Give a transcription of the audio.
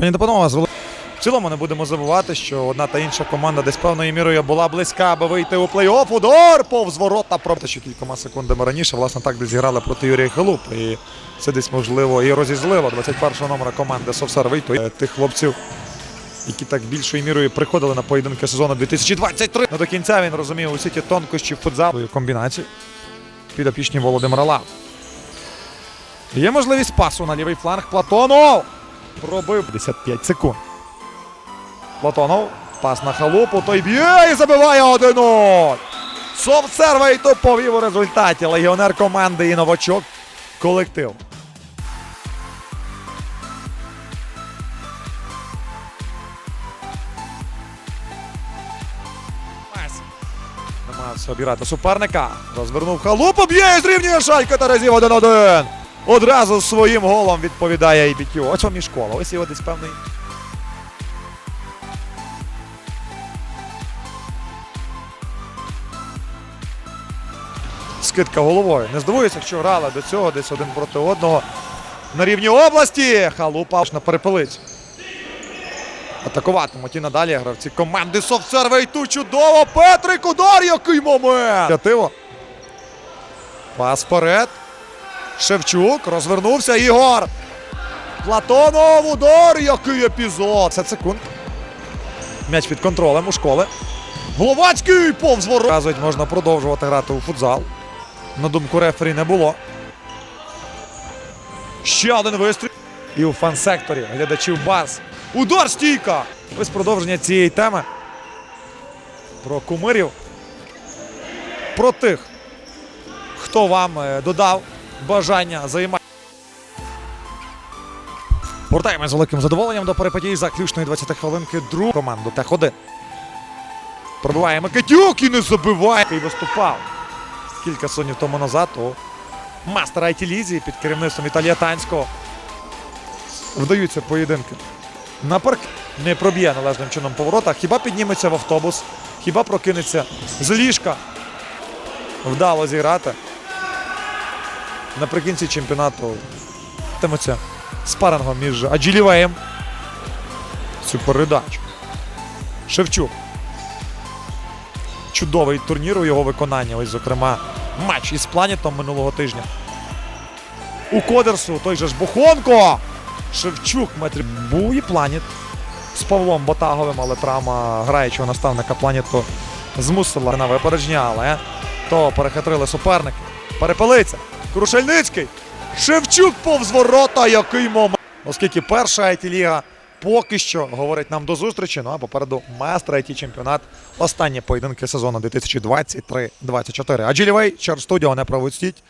Пані та панове, в цілому не будемо забувати, що одна та інша команда десь певною мірою була близька, аби вийти у плей-офф. Удар повз ворота. Проте, що кількома секундами раніше, власне, так десь зіграли проти Юрія Халуп. І це десь можливо і розізлило 21-го номера команди Совсервий. Тих хлопців, які так більшою мірою приходили на поєдинки сезону 2023. Ну, до кінця він розумів усі ті тонкощі футзалу комбінації підопічні Володимира Лав. Є можливість пасу на лівий фланг Платонов. Пробив 55 секунд. Платонов. Пас на халупу. Той б'є і забиває 1-0. Совсервей то повів у результаті. Легіонер команди і новачок колектив. Намагався обіграти суперника. Розвернув халупу, б'є і зрівнює шалька Терезів 1-1. Одразу своїм голом відповідає бітю. Ось вам і школа. Ось його десь певний. Скидка головою. Не здивуюся, якщо грали до цього десь один проти одного. На рівні області. Халупа на перепелиці. Атакуватимуть і надалі гравці команди Совсервей ту чудово. Петрик удар, який момент! Пас вперед. Шевчук розвернувся. Ігор. Платонов удар. Який епізод. Це секунд. М'яч під контролем у школи. Головацький повз ворот. Кажуть, можна продовжувати грати у футзал. На думку рефері не було. Ще один вистріл. І у фан-секторі глядачів баз. Удар стійка! Ось продовження цієї теми. Про кумирів. Про тих, хто вам е, додав бажання займати. Повертаємось з великим задоволенням до перепадій заключної 20 хвилинки другу команду Тех-1. Пробиває Микитюк і не забиває. І виступав кілька сонів тому назад у мастера IT Лізі під керівництвом Віталія Танського. Вдаються поєдинки. На парк не проб'є належним чином по воротах. Хіба підніметься в автобус, хіба прокинеться з ліжка. Вдало зіграти. Наприкінці чемпіонату тиметься спарингом між Аджилівеєм. Цю передачу. Шевчук. Чудовий турнір у його виконанні. Ось, зокрема, матч із планетом минулого тижня. У Кодерсу той же ж Бухонко. Шевчук метрів був і планет з Павлом Ботаговим, але травма граючого наставника планету змусила на випередження, але то перехитрили суперники. Перепелиця. Крушельницький. Шевчук повз ворота. Який момент. Оскільки перша it ліга поки що говорить нам до зустрічі. Ну а попереду майстра it чемпіонат. Останні поєдинки сезону 2023-2024. Аджилівей, Чар Студіо не пропустіть.